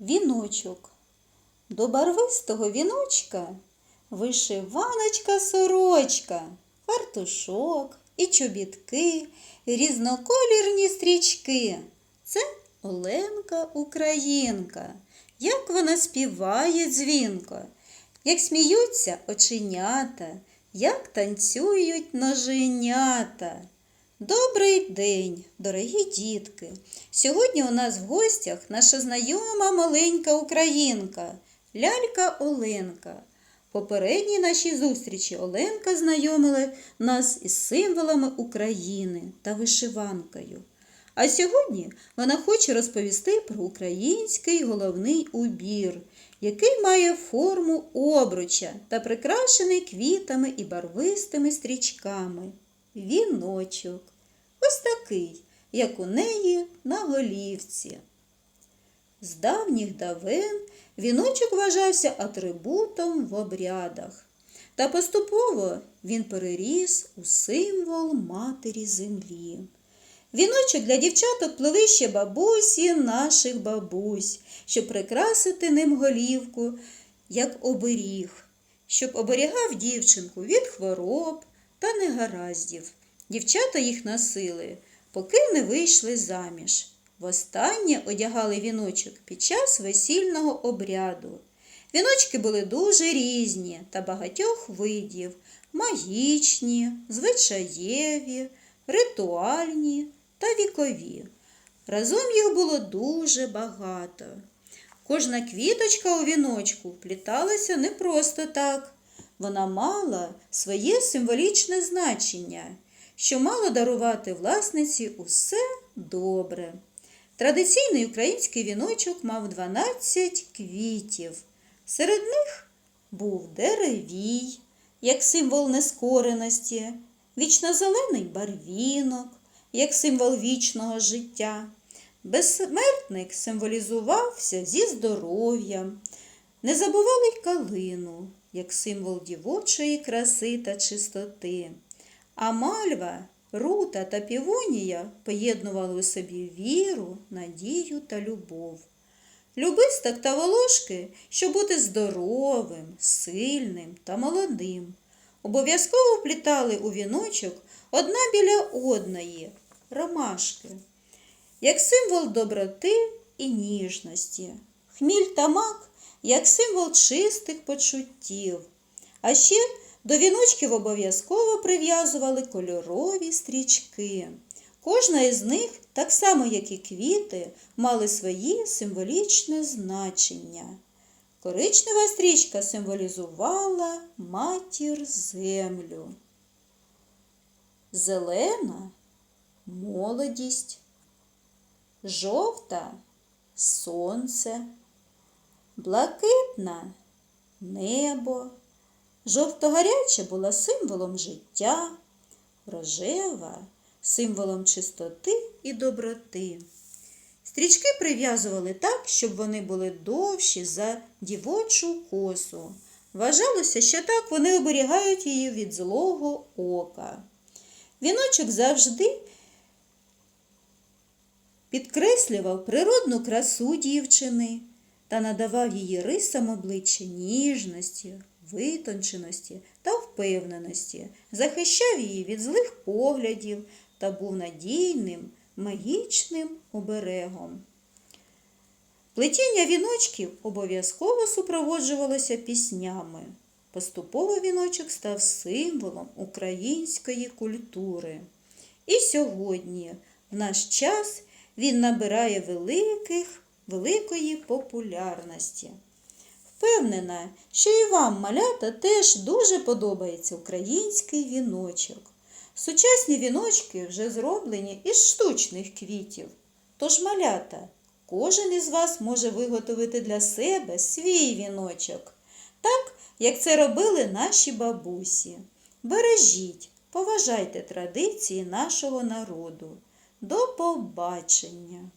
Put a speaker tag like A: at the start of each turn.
A: віночок. До барвистого віночка вишиваночка сорочка, фартушок і чобітки, різноколірні стрічки. Це Оленка Українка. Як вона співає дзвінко, як сміються оченята, як танцюють ноженята. Добрий день, дорогі дітки! Сьогодні у нас в гостях наша знайома маленька українка, лялька Оленка. Попередній нашій зустрічі Оленка знайомила нас із символами України та вишиванкою. А сьогодні вона хоче розповісти про український головний убір, який має форму обруча та прикрашений квітами і барвистими стрічками. Віночок. Ось такий, як у неї на голівці. З давніх давен віночок вважався атрибутом в обрядах, та поступово він переріс у символ матері землі. Віночок для дівчаток плели ще бабусі наших бабусь, щоб прикрасити ним голівку, як оберіг, щоб оберігав дівчинку від хвороб та негараздів. Дівчата їх носили, поки не вийшли заміж. Востаннє одягали віночок під час весільного обряду. Віночки були дуже різні та багатьох видів магічні, звичаєві, ритуальні та вікові. Разом їх було дуже багато. Кожна квіточка у віночку впліталася не просто так. Вона мала своє символічне значення, що мало дарувати власниці усе добре. Традиційний український віночок мав 12 квітів. Серед них був деревій, як символ нескореності, вічнозелений барвінок, як символ вічного життя. Безсмертник символізувався зі здоров'ям, не забували й калину, як символ дівочої краси та чистоти. А мальва, рута та півонія поєднували у собі віру, надію та любов. Любисток та волошки, щоб бути здоровим, сильним та молодим. Обов'язково вплітали у віночок одна біля одної ромашки, як символ доброти і ніжності. Хміль та мак як символ чистих почуттів. А ще до віночків обов'язково прив'язували кольорові стрічки. Кожна із них, так само як і квіти, мали свої символічне значення. Коричнева стрічка символізувала матір землю. Зелена молодість, жовта сонце, блакитна небо, жовто-гаряча була символом життя, рожева символом чистоти і доброти. Стрічки прив'язували так, щоб вони були довші за дівочу косу. Вважалося, що так вони оберігають її від злого ока. Віночок завжди підкреслював природну красу дівчини та надавав її рисам обличчя ніжності, витонченості та впевненості, захищав її від злих поглядів та був надійним, магічним оберегом. Плетіння віночків обов'язково супроводжувалося піснями. Поступово віночок став символом української культури. І сьогодні, в наш час, він набирає великих, великої популярності. Впевнена, що і вам, малята, теж дуже подобається український віночок. Сучасні віночки вже зроблені із штучних квітів. Тож, малята, кожен із вас може виготовити для себе свій віночок, так, як це робили наші бабусі. Бережіть, поважайте традиції нашого народу. До побачення!